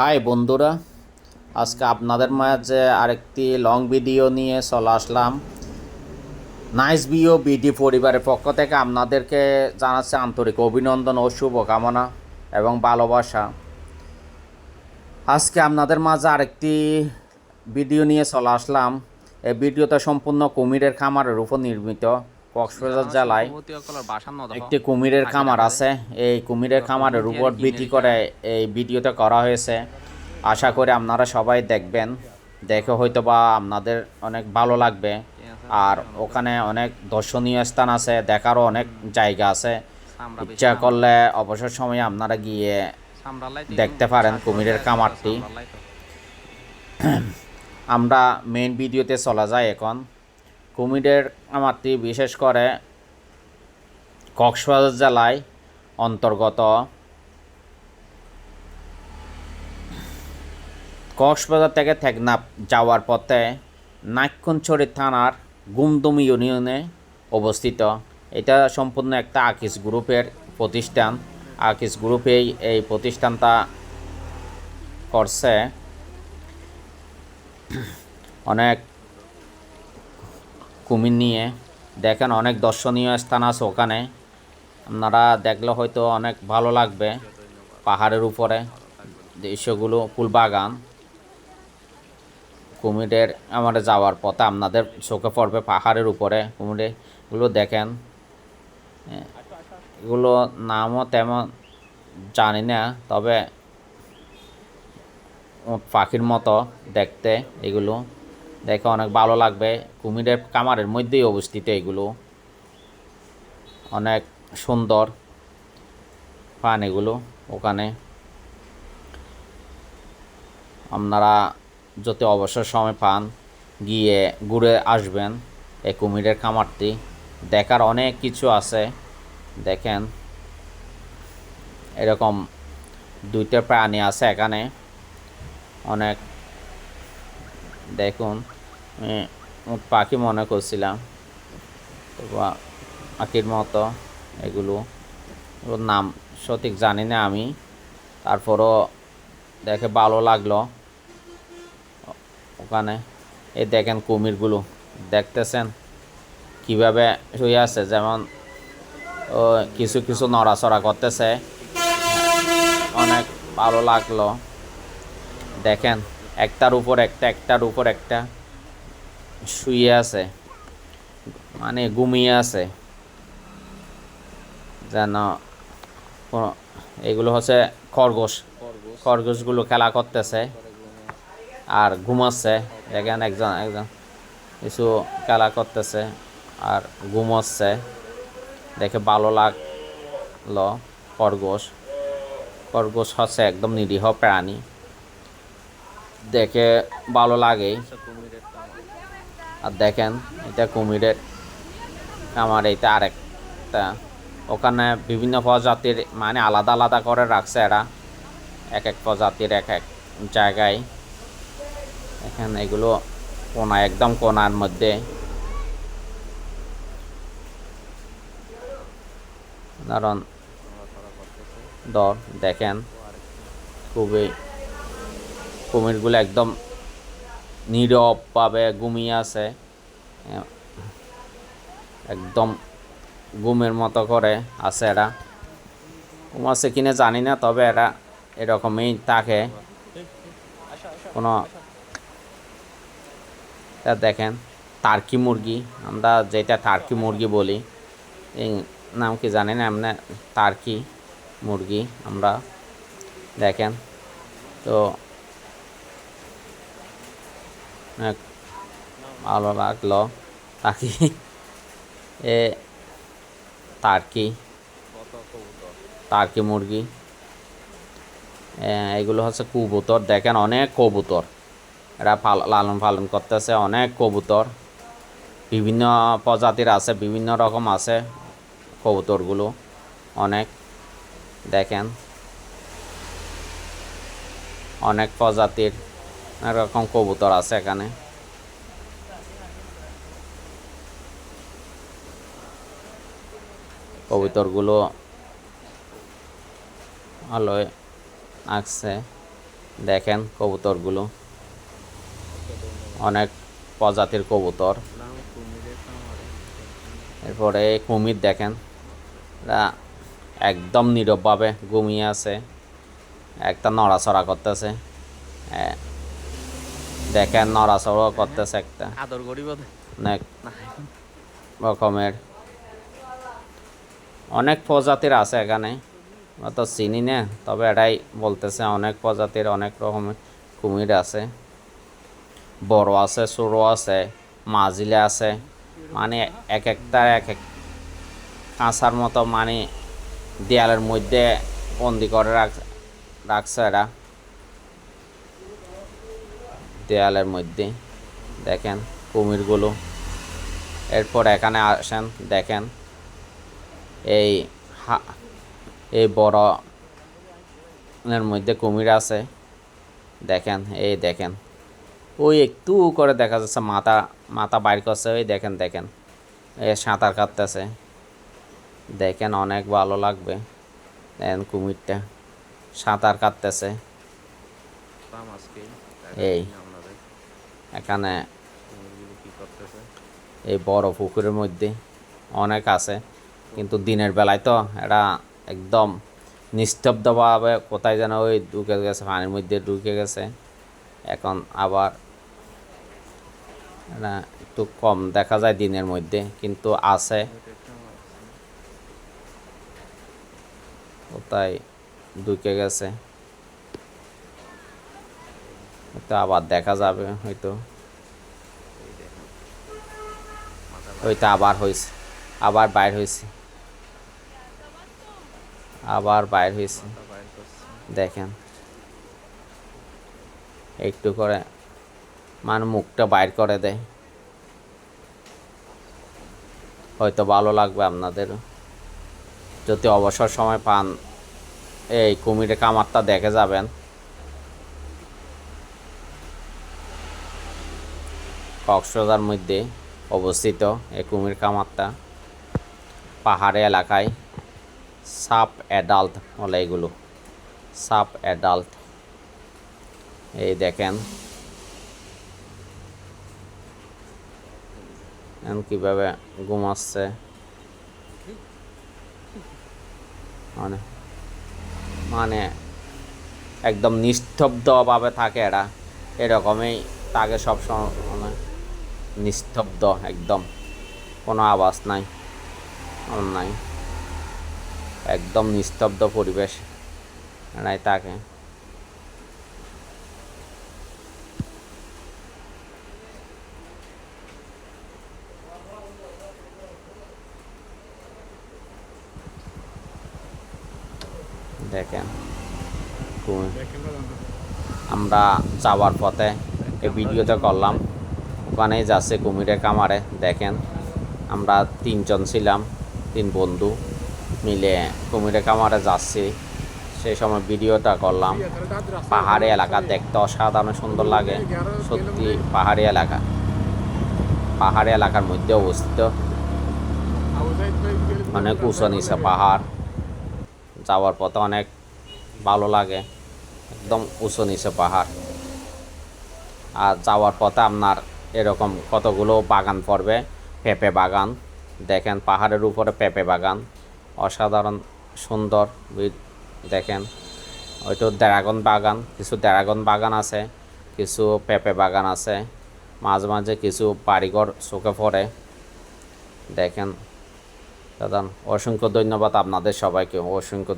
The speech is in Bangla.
হাই বন্ধুরা, আজকে আপনাদের মাঝে আরেকটি লং ভিডিও নিয়ে চলে আসলাম। নাইস বিও বিডি পরিবারের পক্ষ থেকে আপনাদেরকে জানাচ্ছে আন্তরিক অভিনন্দন ও শুভকামনা এবং ভালোবাসা। আজকে আপনাদের মাঝে আরেকটি ভিডিও নিয়ে চলে আসলাম। এই ভিডিওটা সম্পূর্ণ কুমিরের খামারের উপর নির্মিত। কক্সবাজার জেলায় একটি কুমিরের খামার আছে। এই কুমিরের খামারের উপর ভিত্তি করে এই ভিডিওটা করা হয়েছে। আশা করি আপনারা সবাই দেখবেন। দেখে হয়তো বা আপনাদের অনেক ভালো লাগবে। আর ওখানে অনেক দর্শনীয় স্থান আছে দেখারও অনেক জায়গা আছে। ইচ্ছা করলে অবসর সময়ে আপনারা গিয়ে দেখতে পারেন কুমিরের খামারটি। আমরা মেইন ভিডিওতে চলা যায় এখন। কুমিরের খামারটি বিশেষ করে কক্সবাজার জেলায় অন্তর্গত। কক্সবাজার থেকে টেকনাফ যাওয়ার পথে নাইক্ষণছড়ি থানার গুমদুম ইউনিয়নে অবস্থিত। এটা সম্পূর্ণ একটা আকিস গ্রুপের প্রতিষ্ঠান। আকিস গ্রুপেই এই প্রতিষ্ঠানটা করছে। অনেক কুমির নিয়ে। দেখেন অনেক দর্শনীয় স্থান আছে ওখানে। আপনারা দেখলে হয়তো অনেক ভালো লাগবে পাহাড়ের উপরে। দৃশ্যগুলো ফুলবাগান। কুমিরের আমার যাওয়ার পথে আপনাদের চোখে পড়বে পাহাড়ের উপরে। কুমিরেগুলো দেখেন। এগুলো নামও তেমন জানি না, তবে পাখির মতো দেখতে এগুলো। দেখে অনেক ভালো লাগবে। কুমিরের কামারের মধ্যেই অবস্থিত এগুলো। অনেক সুন্দর পান এগুলো ওখানে। আপনারা যদি অবসর সময় পান, গিয়ে ঘুরে আসবেন এই কুমিরের খামারটি। দেখার অনেক কিছু আছে, দেখেন। এরকম দুইটা প্রাণী আছে এখানে। অনেক, দেখুন। আমি পাখি মনে করছিলাম। পাখির মতো এগুলো। নাম সঠিক জানি না আমি। তারপরও দেখে ভালো লাগল। ওখানে এই দেখেন কুমিরগুলো। দেখতেছেন কীভাবে শুয়ে আছে? যেমন কিছু কিছু নড়াচড়া করতেছে। অনেক ভালো লাগল। দেখেন একটার উপর একটা, একটার উপর একটা। শুয়ে আছে মানে ঘুমিয়ে আছে, যেন এগুলো হচ্ছে খরগোশ, খরগোশগুলো খেলা করতেছে আর ঘুমাচ্ছে, দেখেন একজন একজন কিছু খেলা করতেছে আর ঘুমাচ্ছে, দেখে ভালো লাগল খরগোশ। খরগোশ হচ্ছে একদম নিরীহ প্রাণী, দেখে ভালো লাগেই আর দেখেন, এটা কুমিরের আমার এটা আরেকটা। ওখানে বিভিন্ন প্রজাতির মানে আলাদা আলাদা করে রাখছে এরা। এক এক প্রজাতির এক এক জায়গায়। এখানে এগুলো কোনা, একদম কোনার মধ্যে। ধরুন দর দেখেন, খুবই কুমিরগুলো একদম নীরবভাবে ঘুমিয়ে আছে। একদম ঘুমের মতো করে আছে এরা। ঘুমাচ্ছে কিনা জানি না, তবে এরা এরকমই থাকে। কোনো দেখেন, টার্কি মুরগি। আমরা যেটা টার্কি মুরগি বলি, এই নাম কি জানি না, এমনি টার্কি মুরগি আমরা দেখেন। তো ভালো লাগল। পাখি এ টার্কি টার্কি মুরগি। এগুলো হচ্ছে কবুতর। দেখেন অনেক কবুতর। এরা লালন পালন করতেছে, অনেক কবুতর। বিভিন্ন প্রজাতির আছে, বিভিন্ন রকম আছে কবুতরগুলো। অনেক, দেখেন। অনেক প্রজাতির। এরকম কবুতর আছে এখানে। কবুতরগুলো ভালোই আঁকছে। দেখেন কবুতরগুলো। অনেক প্রজাতির কবুতর। এরপরে কুমির দেখেন। একদম নীরবভাবে ঘুমিয়ে আছে। একটা নড়াচড়া করতেছে। দেখেন নড়াচড়া করতেছে একটা। আদর করি অনেক রকমের। অনেক প্রজাতির আছে এখানে। তো চিনি না তবে এটাই বলতেছে অনেক প্রজাতির অনেক রকমের কুমির আছে। বড় আছে ছোটো আছে মাঝিলে আছে। মানে এক একটা এক এক কাঁচার মতো মানে দেয়ালের মধ্যে বন্দি করে রাখ রাখছে এরা। দেয়ালের মধ্যে। দেখেন কুমিরগুলো। এরপর এখানে আসেন দেখেন। এই হা- এই বড় এর মধ্যে কুমির আছে। দেখেন এই দেখেন। ওই একটু করে দেখা যাচ্ছে মাথা মাথা বাইর করছে ওই দেখেন দেখেন। এ সাঁতার কাটতেছে। দেখেন অনেক ভালো লাগবে দেখেন কুমিরটা। সাঁতার কাটতেছে। এই। এখানে এই বড় পুকুরের মধ্যে অনেক আছে কিন্তু দিনের বেলায় তো এরা একদম নিস্তব্ধভাবে কোথায় যেন ওই ঢুকে গেছে পানির মধ্যে ঢুকে গেছে। এখন আবার একটু কম দেখা যায় দিনের মধ্যে কিন্তু আছে। কোথায় ঢুকে গেছে? হয়তো আবার দেখা যাবে, হয়তো। ওইটা আবার হয়েছে, আবার বাইর হয়েছে। আবার বাইর হয়েছে। দেখেন। একটু করে মানে মুখটা বাইর করে দেয়। হয়তো ভালো লাগবে আপনাদেরও যদি অবসর সময় পান, এই কুমিরের কামারটা দেখে যাবেন। কক্সবাজার মধ্যে অবস্থিত এই কুমির কামারটা পাহাড়ি এলাকায় সাপ অ্যাডাল্ট বলে এগুলো। সাপ অ্যাডাল্ট। এই দেখেন। কীভাবে ঘুমাচ্ছে। মানে মানে একদম নিস্তব্ধভাবে থাকে এরা। এরকমই তাকে সবসময় নিস্তব্ধ একদম। কোনো আওয়াজ নাই নাই। একদম নিস্তব্ধ পরিবেশ। এরাই থাকে দেখেন আমরা যাওয়ার পথে এই ভিডিওতে করলাম। ওখানেই যাচ্ছে কুমিরের কামারে। দেখেন, আমরা তিনজন ছিলাম, তিন বন্ধু মিলে কুমিরের কামারে যাচ্ছি। সেই সময় ভিডিওটা করলাম। পাহাড়ি এলাকা দেখতে অসাধারণ সুন্দর লাগে। সত্যি পাহাড়ি এলাকা। পাহাড়ি এলাকার মধ্যে অবস্থিত। অনেক উঁচু নিচে পাহাড়। যাওয়ার পথে অনেক ভালো লাগে। একদম উঁচু নিচে পাহাড়। আর যাওয়ার পথে আপনার এরকম কতগুলো বাগান পড়বে পেঁপে বাগান, দেখেন পাহাড়ের উপরে পেঁপে বাগান, অসাধারণ সুন্দর দেখেন ওইটা ড্রাগন বাগান, কিছু ড্রাগন বাগান আছে, কিছু পেঁপে বাগান আছে, মাঝে মাঝে কিছু বাড়িঘর চোখে পড়ে দেখেন, দাদা, অসংখ্য ধন্যবাদ আপনাদের সবাইকে, অসংখ্য।